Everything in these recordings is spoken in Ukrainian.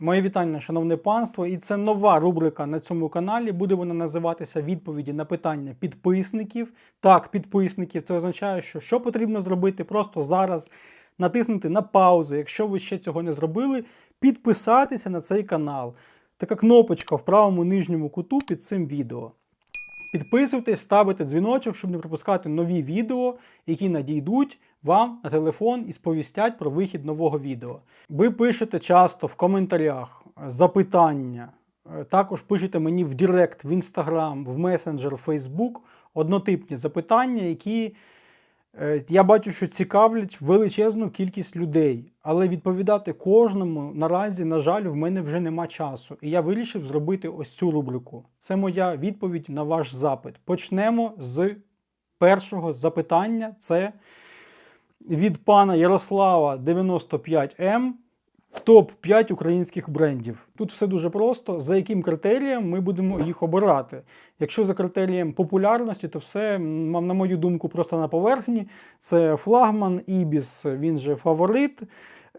Моє вітання, шановне панство, і це нова рубрика на цьому каналі. Буде вона називатися Відповіді на питання підписників. Так, підписників. Це означає, що що потрібно зробити просто зараз натиснути на паузу, якщо ви ще цього не зробили, підписатися на цей канал. Така кнопочка в правому нижньому куту під цим відео. Підписуйтесь, ставите дзвіночок, щоб не пропускати нові відео, які надійдуть вам на телефон і сповістять про вихід нового відео. Ви пишете часто в коментарях запитання. е, Також пишете мені в Директ, в Інстаграм, в месенджер, в Фейсбук однотипні запитання, які я бачу, що цікавлять величезну кількість людей. Але відповідати кожному наразі, на жаль, в мене вже нема часу. І я вирішив зробити ось цю рубрику. Це моя відповідь на ваш запит. Почнемо з першого запитання. Це від пана Ярослава 95М. Топ 5 українських брендів. Тут все дуже просто. За яким критерієм ми будемо їх обирати. Якщо за критерієм популярності, то все, на мою думку, просто на поверхні. Це флагман, Ibis, він же фаворит,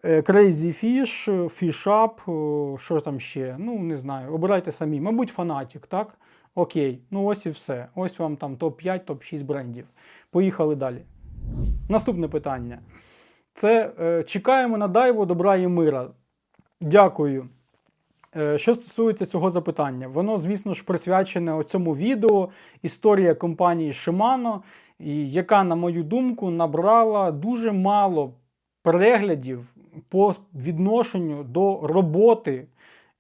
е, Crazy Fish, Fish Up, е, що там ще? Ну, не знаю. Обирайте самі. Мабуть, фанатік, так? Окей, ну ось і все. Ось вам там топ-5, топ-6 брендів. Поїхали далі. Наступне питання. Це е, чекаємо на дайво добра і мира. Дякую. Е, що стосується цього запитання, воно, звісно ж, присвячене цьому відео історія компанії Shimano, яка, на мою думку, набрала дуже мало переглядів по відношенню до роботи,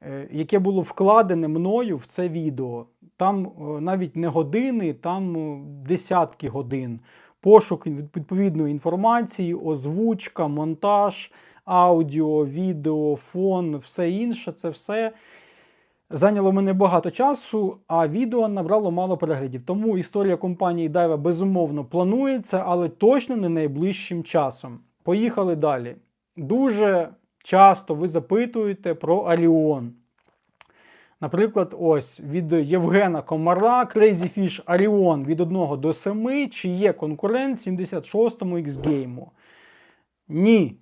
е, яке було вкладене мною в це відео. Там навіть не години, там десятки годин пошук відповідної інформації, озвучка, монтаж, аудіо, відео, фон, все інше, це все зайняло мене багато часу, а відео набрало мало переглядів. Тому історія компанії Дайва безумовно планується, але точно не найближчим часом. Поїхали далі. Дуже часто ви запитуєте про Аліон. Наприклад, ось від Євгена Комара Crazy Fish Arion від 1 до 7, чи є конкурент 76-му X-Game? Ні.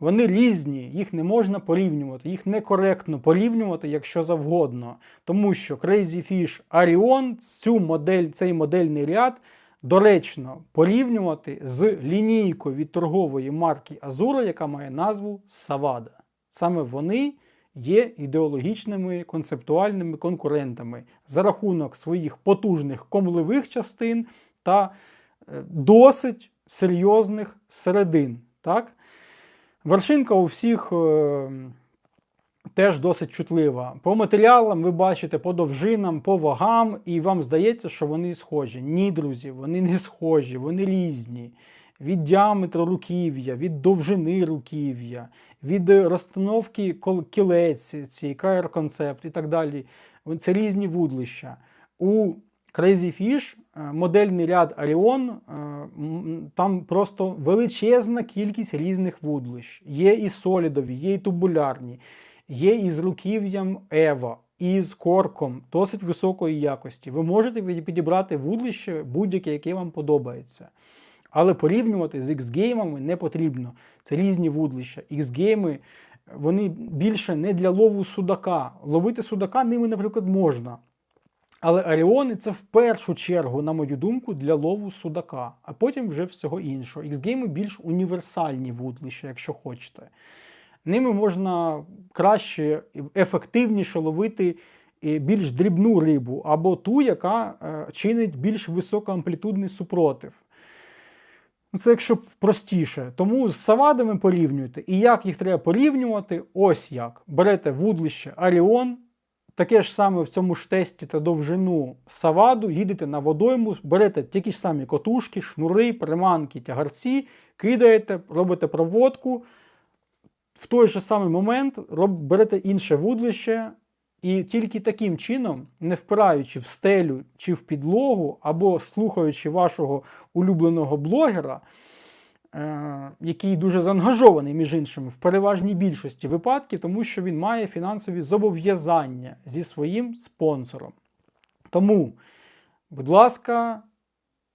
Вони різні, їх не можна порівнювати, їх некоректно порівнювати, якщо завгодно. Тому що Crazy Fish Arion, цю модель, цей модельний ряд доречно порівнювати з лінійкою від торгової марки Azura, яка має назву Savada. Саме вони є ідеологічними концептуальними конкурентами за рахунок своїх потужних комливих частин та е, досить серйозних середин. Так? Вершинка у всіх е, теж досить чутлива. По матеріалам ви бачите, по довжинам, по вагам, і вам здається, що вони схожі. Ні, друзі, вони не схожі, вони різні. Від діаметру руків'я, від довжини руків'я, від розстановки кілець, цієї KR-концепт і так далі. Це різні вудлища. У Crazy Fish е, модельний ряд Arion, е, там просто величезна кількість різних вудлищ. Є і солідові, є і тубулярні, є і з руків'ям Ева, і з корком досить високої якості. Ви можете підібрати вудлище будь-яке, яке вам подобається. Але порівнювати з X-геймами не потрібно. Це різні вудлища. X-гейми вони більше не для лову судака. Ловити судака ними, наприклад, можна. Але Аріони це в першу чергу, на мою думку, для лову судака, а потім вже всього іншого. X-гейми більш універсальні вудлища, якщо хочете. Ними можна краще, ефективніше ловити більш дрібну рибу, або ту, яка е, чинить більш високоамплітудний супротив. Ну, Це якщо простіше. Тому з савадами порівнюйте. І як їх треба порівнювати? Ось як. Берете вудлище Аріон, таке ж саме в цьому ж тесті та довжину саваду, їдете на водойму, берете ті ж самі котушки, шнури, приманки, тягарці, кидаєте, робите проводку. В той же самий момент берете інше вудлище, і тільки таким чином, не впираючи в стелю чи в підлогу, або слухаючи вашого улюбленого блогера, е, який дуже заангажований, між іншим, в переважній більшості випадків, тому що він має фінансові зобов'язання зі своїм спонсором. Тому, будь ласка,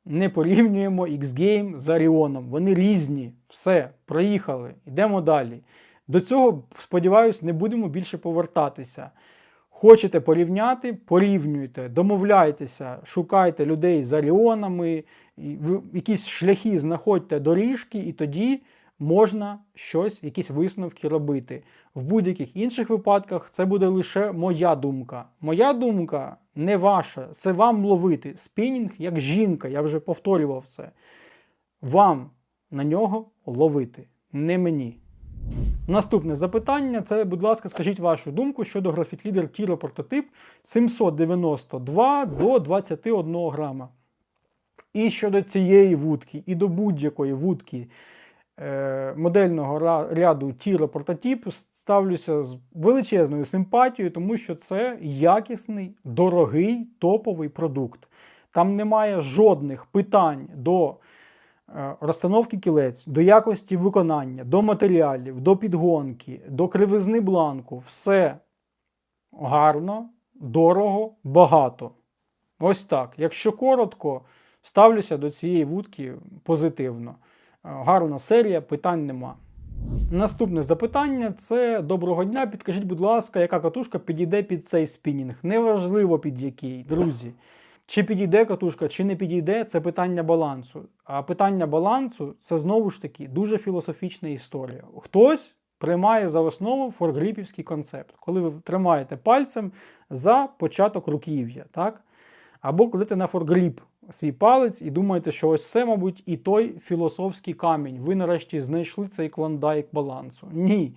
не порівнюємо X-Game з Аріоном. Вони різні. Все, проїхали. Йдемо далі. До цього, сподіваюсь, не будемо більше повертатися. Хочете порівняти, порівнюйте, домовляйтеся, шукайте людей з аріонами, якісь шляхи знаходьте доріжки, і тоді можна щось, якісь висновки робити. В будь-яких інших випадках це буде лише моя думка. Моя думка не ваша, це вам ловити. Спінінг як жінка, я вже повторював це. Вам на нього ловити, не мені. Наступне запитання це, будь ласка, скажіть вашу думку щодо графіт-лідер Tiro прототип 792 до 21 грама. І щодо цієї вудки, і до будь-якої вудки е, модельного ряду Tiro прототип ставлюся з величезною симпатією, тому що це якісний, дорогий, топовий продукт. Там немає жодних питань до розстановки кілець, до якості виконання, до матеріалів, до підгонки, до кривизни бланку. Все гарно, дорого, багато. Ось так. Якщо коротко, ставлюся до цієї вудки позитивно. Е, Гарна серія, питань нема. Наступне запитання це доброго дня. Підкажіть, будь ласка, яка катушка підійде під цей спінінг? Неважливо під який, друзі. Чи підійде катушка, чи не підійде, це питання балансу. А питання балансу це знову ж таки дуже філософічна історія. Хтось приймає за основу форгріпівський концепт, коли ви тримаєте пальцем за початок руків'я, так? Або кладете на форгріп свій палець і думаєте, що ось це, мабуть, і той філософський камінь. Ви нарешті знайшли цей клондайк балансу. Ні.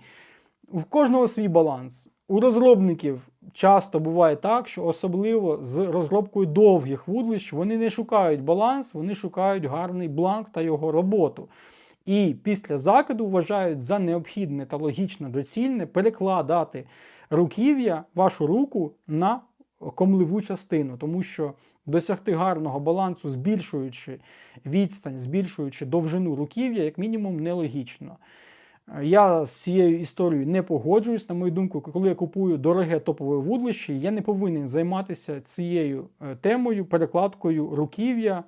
В кожного свій баланс. У розробників часто буває так, що особливо з розробкою довгих вудлищ вони не шукають баланс, вони шукають гарний бланк та його роботу. І після закиду вважають за необхідне та логічно доцільне перекладати руків'я, вашу руку на комливу частину, тому що досягти гарного балансу, збільшуючи відстань, збільшуючи довжину руків'я, як мінімум, нелогічно. Я з цією історією не погоджуюсь. На мою думку, коли я купую дороге топове вудлище, я не повинен займатися цією е, темою, перекладкою руків'я,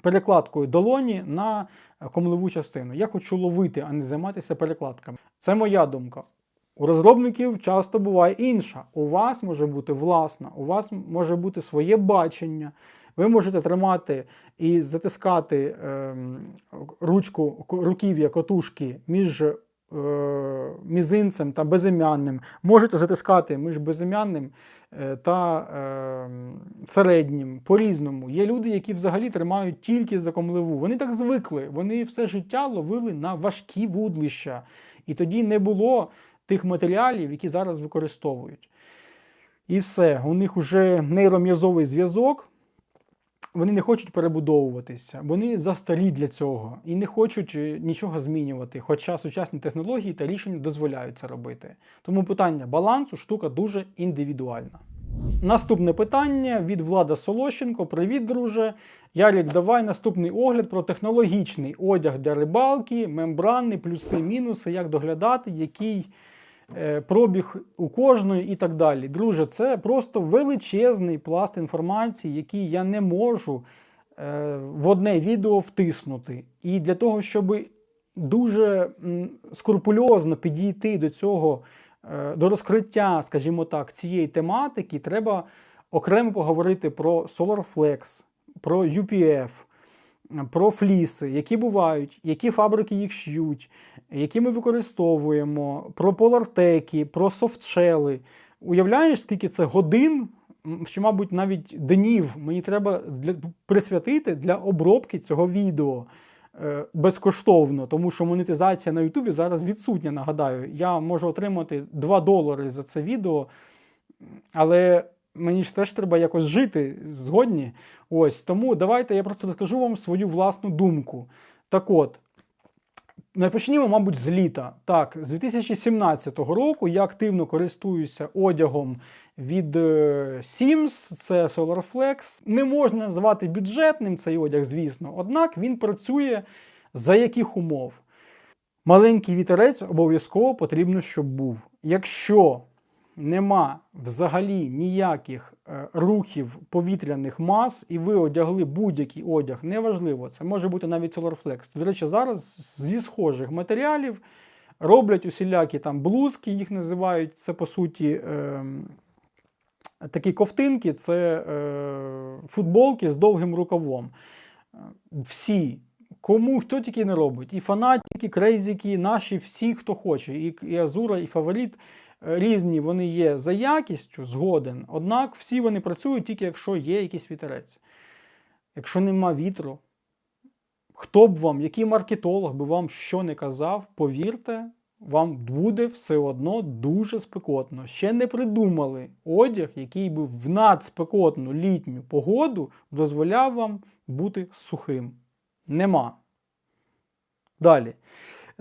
перекладкою долоні на е, комливу частину. Я хочу ловити, а не займатися перекладками. Це моя думка. У розробників часто буває інша. У вас може бути власна, у вас може бути своє бачення. Ви можете тримати і затискати ем, ручку руків'я котушки між е, мізинцем та безім'янним. Можете затискати між безім'янним е, та ем, середнім по-різному. Є люди, які взагалі тримають тільки за комливу. Вони так звикли. Вони все життя ловили на важкі вудлища. І тоді не було тих матеріалів, які зараз використовують. І все, у них вже нейром'язовий зв'язок. Вони не хочуть перебудовуватися, вони застарі для цього і не хочуть е, нічого змінювати, хоча сучасні технології та рішення дозволяють це робити. Тому питання балансу штука дуже індивідуальна. Наступне питання від Влада Солощенко. Привіт, друже. Ярік, давай наступний огляд про технологічний одяг для рибалки, мембрани, плюси, мінуси, як доглядати, який пробіг у кожної і так далі. Друже, це просто величезний пласт інформації, який я не можу е, в одне відео втиснути. І для того, щоб дуже скрупульозно підійти до цього, е, до розкриття, скажімо так, цієї тематики, треба окремо поговорити про SolarFlex, про UPF, про фліси, які бувають, які фабрики їх шьють, які ми використовуємо, про полартеки, про софтшели. Уявляєш, скільки це годин, чи, мабуть, навіть днів мені треба для, присвятити для обробки цього відео е, безкоштовно, тому що монетизація на Ютубі зараз відсутня. Нагадаю, я можу отримати 2 долари за це відео, але мені ж теж треба якось жити згодні. Ось тому давайте я просто розкажу вам свою власну думку. Так от. Почнімо, мабуть, з літа. Так, з 2017 року я активно користуюся одягом від е, Sims, це SolarFlex. Не можна назвати бюджетним цей одяг, звісно, однак він працює за яких умов. Маленький вітерець обов'язково потрібно, щоб був. Якщо нема взагалі ніяких е, рухів повітряних мас, і ви одягли будь-який одяг, неважливо, це може бути навіть SolarFlex. До речі, зараз зі схожих матеріалів роблять усілякі там блузки, їх називають. Це по суті е, такі ковтинки, це е, футболки з довгим рукавом. Всі, кому хто тільки не робить, і фанатики, крейзики, наші, всі, хто хоче, і, і Азура, і Фаворит. Е, Різні вони є за якістю, згоден. Однак всі вони працюють тільки якщо є якийсь вітерець. Якщо нема вітру, хто б вам, який маркетолог би вам що не казав, повірте, вам буде все одно дуже спекотно. Ще не придумали одяг, який би в надспекотну літню погоду дозволяв вам бути сухим. Нема. Далі.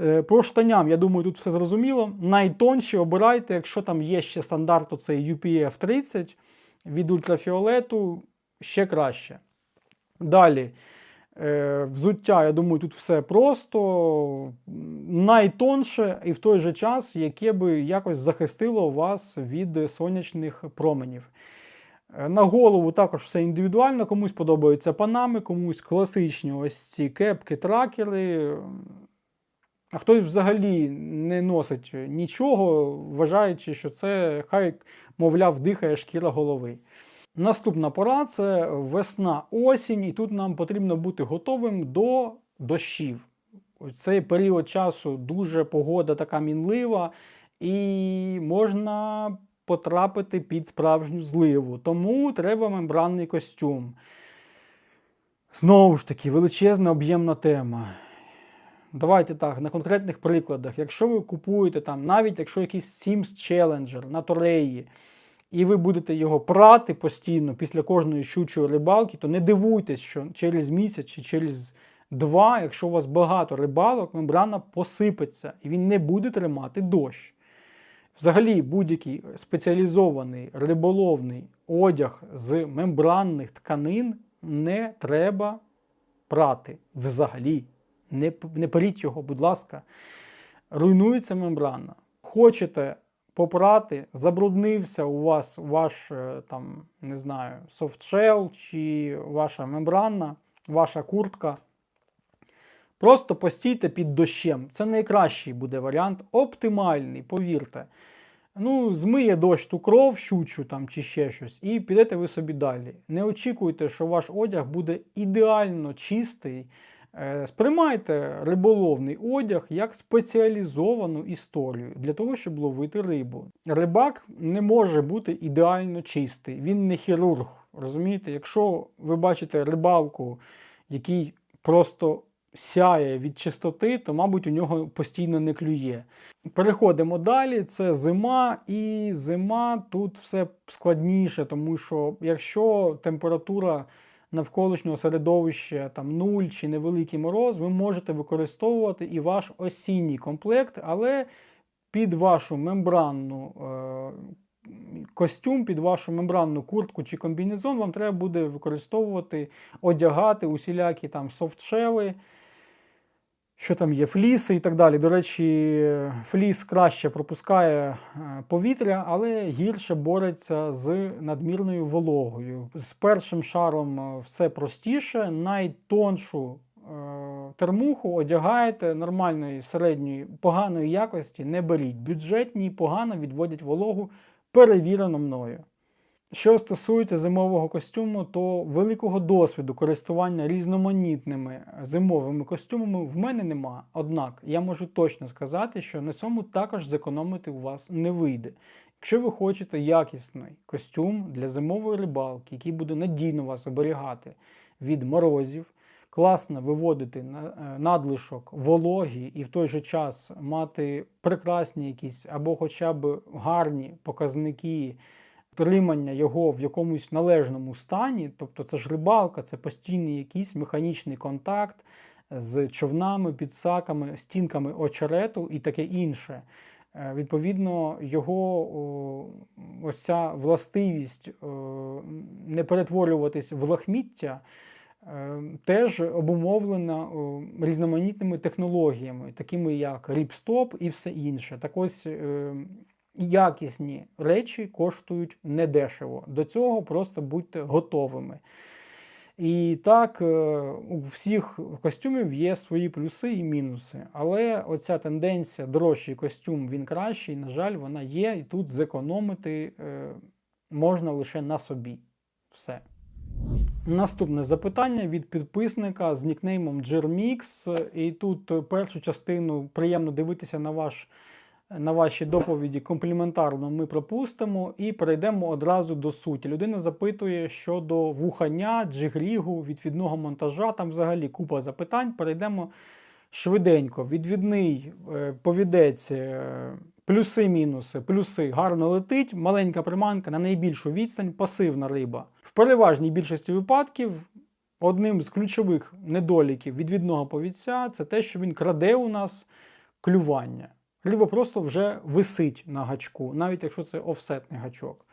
Е, По штаням, я думаю, тут все зрозуміло. Найтонші обирайте, якщо там є ще стандарт, оцей UPF 30 від ультрафіолету, ще краще. Далі. Е, Взуття, я думаю, тут все просто найтонше і в той же час, яке би якось захистило вас від сонячних променів. Е, На голову також все індивідуально, комусь подобаються панами, комусь класичні ось ці кепки, тракери. А хтось взагалі не носить нічого, вважаючи, що це хай, мовляв, дихає шкіра голови. Наступна пора це весна, осінь, і тут нам потрібно бути готовим до дощів. Цей період часу дуже погода така мінлива, і можна потрапити під справжню зливу. Тому треба мембранний костюм. Знову ж таки, величезна об'ємна тема. Давайте так, на конкретних прикладах. Якщо ви купуєте там, навіть якщо якийсь Sims Challenger на Тореї, і ви будете його прати постійно після кожної щучої рибалки, то не дивуйтесь, що через місяць чи через два, якщо у вас багато рибалок, мембрана посипеться і він не буде тримати дощ. Взагалі, будь-який спеціалізований риболовний одяг з мембранних тканин не треба прати. Взагалі. Не, не періть його, будь ласка. Руйнується мембрана. Хочете попрати, забруднився у вас ваш е, там, не знаю, софтшел чи ваша мембрана, ваша куртка. Просто постійте під дощем. Це найкращий буде варіант, оптимальний, повірте. Ну, змиє дощ ту кров, щучу там чи ще щось, і підете ви собі далі. Не очікуйте, що ваш одяг буде ідеально чистий. Е, Сприймайте риболовний одяг як спеціалізовану історію для того, щоб ловити рибу. Рибак не може бути ідеально чистий, він не хірург. Розумієте, якщо ви бачите рибалку, який просто сяє від чистоти, то, мабуть, у нього постійно не клює. Переходимо далі. Це зима, і зима тут все складніше, тому що якщо температура навколишнього середовища там нуль чи невеликий мороз, ви можете використовувати і ваш осінній комплект, але під вашу мембранну е, костюм, під вашу мембранну куртку чи комбінезон вам треба буде використовувати, одягати усілякі там софтшели, що там є, фліси і так далі. До речі, фліс краще пропускає е, повітря, але гірше бореться з надмірною вологою. З першим шаром е, все простіше, найтоншу е, термуху одягаєте нормальної середньої поганої якості, не беріть. Бюджетні погано відводять вологу, перевірено мною. Що стосується зимового костюму, то великого досвіду користування різноманітними зимовими костюмами в мене нема. Однак я можу точно сказати, що на цьому також зекономити у вас не вийде. Якщо ви хочете якісний костюм для зимової рибалки, який буде надійно вас оберігати від морозів, класно виводити е, надлишок вологі і в той же час мати прекрасні якісь або хоча б гарні показники тримання його в якомусь належному стані, тобто це ж рибалка, це постійний якийсь механічний контакт з човнами, підсаками, стінками очерету і таке інше. Е, Відповідно, його ось ця властивість не перетворюватись в лахміття е, теж обумовлена різноманітними технологіями, такими як ріпстоп і все інше. Так ось е, якісні речі коштують недешево. До цього просто будьте готовими. І так, е, у всіх костюмів є свої плюси і мінуси. Але оця тенденція дорожчий костюм, він кращий, на жаль, вона є, і тут зекономити е, можна лише на собі. Все. Наступне запитання від підписника з нікнеймом Jermix. І тут першу частину приємно дивитися на ваш. На ваші доповіді компліментарно ми пропустимо і перейдемо одразу до суті. Людина запитує щодо вухання, джигрігу, відвідного монтажа. Там взагалі купа запитань. Перейдемо швиденько. Відвідний е, повідець, е, плюси-мінуси, плюси гарно летить, маленька приманка на найбільшу відстань, пасивна риба. В переважній більшості випадків одним з ключових недоліків відвідного повідця це те, що він краде у нас клювання. Риба просто вже висить на гачку, навіть якщо це офсетний гачок.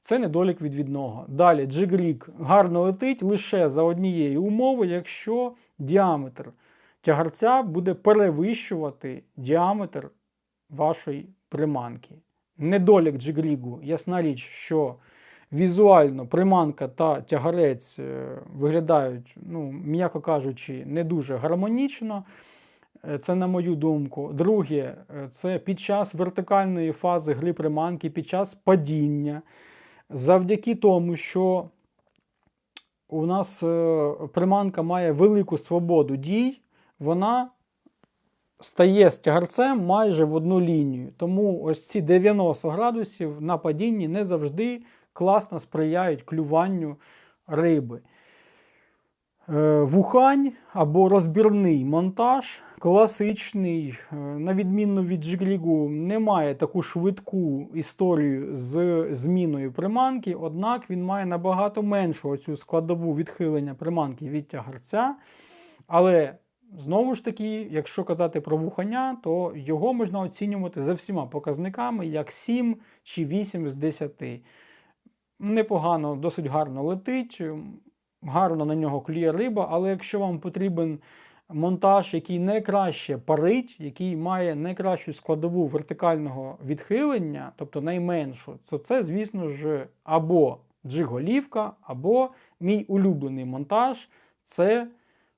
Це недолік відвідного. Далі джиглік гарно летить лише за однієї умови, якщо діаметр тягарця буде перевищувати діаметр вашої приманки. Недолік джиглігу, ясна річ, що візуально приманка та тягарець е, виглядають, ну, м'яко кажучи, не дуже гармонічно. Е, Це на мою думку. Друге, е, це під час вертикальної фази гри приманки, під час падіння. Завдяки тому, що у нас е, приманка має велику свободу дій, вона стає з тягарцем майже в одну лінію. Тому ось ці 90 градусів на падінні не завжди класно сприяють клюванню риби. Е, Вухань або розбірний монтаж класичний, е, на відміну від джиглігу, не має таку швидку історію з зміною приманки, однак він має набагато меншу оцю складову відхилення приманки від тягарця. Але знову ж таки, якщо казати про вухання, то його можна оцінювати за всіма показниками, як 7 чи 8 з 10. Непогано, досить гарно летить гарно на нього клює риба, але якщо вам потрібен монтаж, який найкраще парить, який має найкращу складову вертикального відхилення, тобто найменшу, то це, звісно ж, або джиголівка, або мій улюблений монтаж це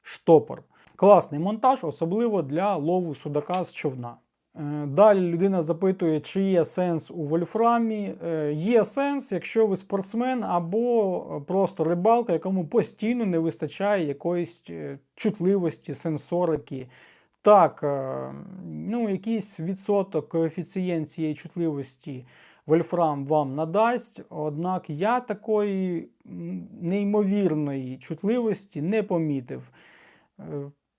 штопор. Класний монтаж, особливо для лову судака з човна. Е, Далі людина запитує, чи є сенс у вольфрамі. Е, Є сенс, якщо ви спортсмен або просто рибалка, якому постійно не вистачає якоїсь е, чутливості, сенсорики. Так, е, ну, якийсь відсоток коефіцієнт цієї чутливості вольфрам вам надасть, однак я такої неймовірної чутливості не помітив.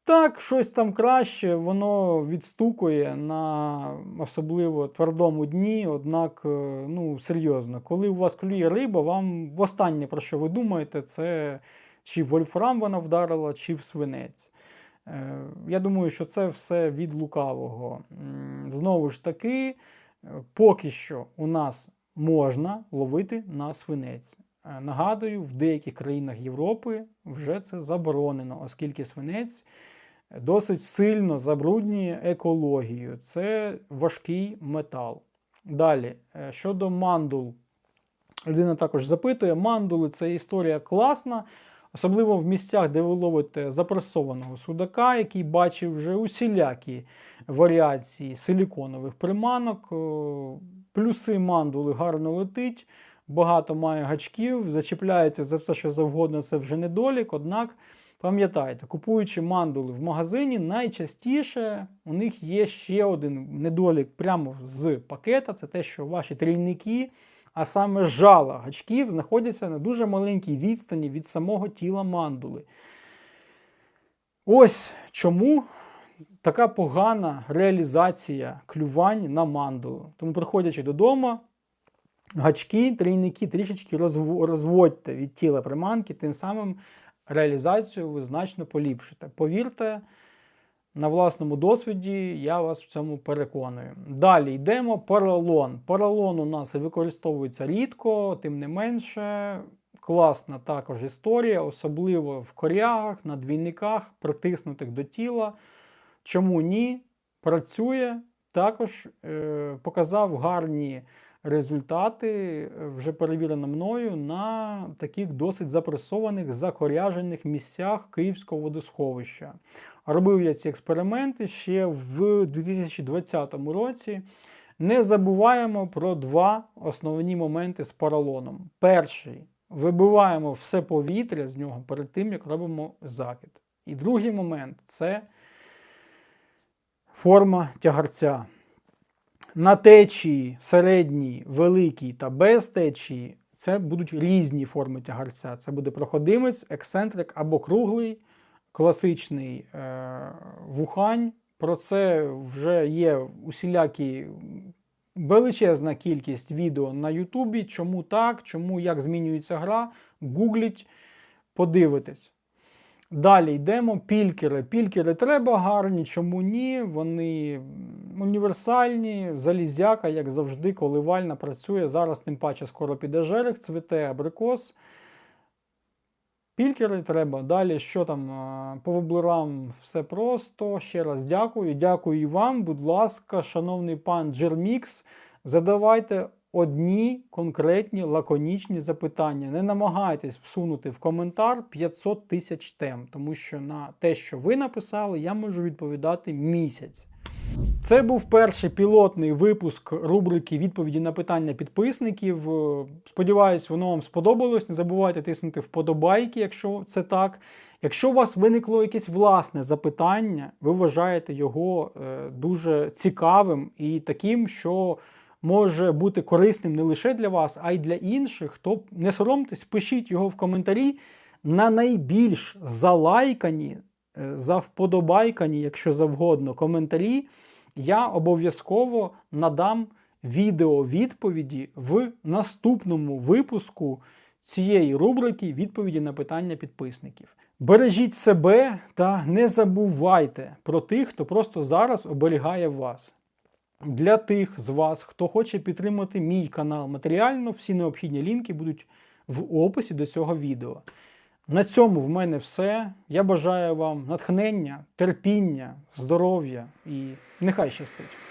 Так, щось там краще, воно відстукує на особливо твердому дні, однак, е, ну, серйозно, коли у вас клює риба, вам останнє, про що ви думаєте, це чи в вольфрам вона вдарила, чи в свинець. Е, Я думаю, що це все від лукавого. Знову ж таки, е, поки що у нас можна ловити на свинець. Нагадую, в деяких країнах Європи вже це заборонено, оскільки свинець досить сильно забруднює екологію. Це важкий метал. Далі, е, щодо мандул, людина також запитує: мандули це історія класна, особливо в місцях, де ви ловите запресованого судака, який бачив вже усілякі варіації силіконових приманок. Е, Плюси мандули гарно летить, багато має гачків, зачіпляється за все, що завгодно, це вже недолік. Однак Пам'ятайте, купуючи мандули в магазині, найчастіше у них є ще один недолік прямо з пакета. Це те, що ваші трійники, а саме жала гачків, знаходяться на дуже маленькій відстані від самого тіла мандули. Ось чому така погана реалізація клювань на мандулу. Тому, приходячи додому, гачки, трійники трішечки розв- розводьте від тіла приманки, тим самим реалізацію ви значно поліпшите. Повірте, на власному досвіді я вас в цьому переконую. Далі йдемо поролон. Поролон у нас використовується рідко, тим не менше. Класна також історія, особливо в корягах, на двійниках, притиснутих до тіла. Чому ні? Працює, також е, показав гарні результати е, вже перевірено мною на таких досить запресованих, закоряжених місцях Київського водосховища. Робив я ці експерименти ще в 2020 році. Не забуваємо про два основні моменти з поролоном. Перший вибиваємо все повітря з нього перед тим, як робимо закид. І другий момент це форма тягарця. На течії середній, великій та без течії це будуть різні форми тягарця. Це буде проходимець, ексцентрик або круглий, класичний е- вухань. Про це вже є усілякі величезна кількість відео на Ютубі. Чому так, чому як змінюється гра. Гугліть, подивитесь. Далі йдемо пількери. Пількери треба гарні, чому ні? Вони універсальні, залізяка, як завжди, коливальна працює. Зараз, тим паче, скоро піде жерех, цвіте абрикос. Пількери треба. Далі, що там по воблерам все просто. Ще раз дякую. Дякую і вам. Будь ласка, шановний пан Джермікс, задавайте одні конкретні лаконічні запитання. Не намагайтесь всунути в коментар 500 тисяч тем, тому що на те, що ви написали, я можу відповідати місяць. Це був перший пілотний випуск рубрики відповіді на питання підписників. Сподіваюсь, воно вам сподобалось. Не забувайте тиснути вподобайки, якщо це так. Якщо у вас виникло якесь власне запитання, ви вважаєте його е, дуже цікавим і таким, що може бути корисним не лише для вас, а й для інших, то не соромтесь, пишіть його в коментарі на найбільш залайкані, е, завподобайкані, якщо завгодно, коментарі. Я обов'язково надам відео відповіді в наступному випуску цієї рубрики відповіді на питання підписників. Бережіть себе та не забувайте про тих, хто просто зараз оберігає вас. Для тих з вас, хто хоче підтримати мій канал матеріально, всі необхідні лінки будуть в описі до цього відео. На цьому в мене все. Я бажаю вам натхнення, терпіння, здоров'я і нехай щастить.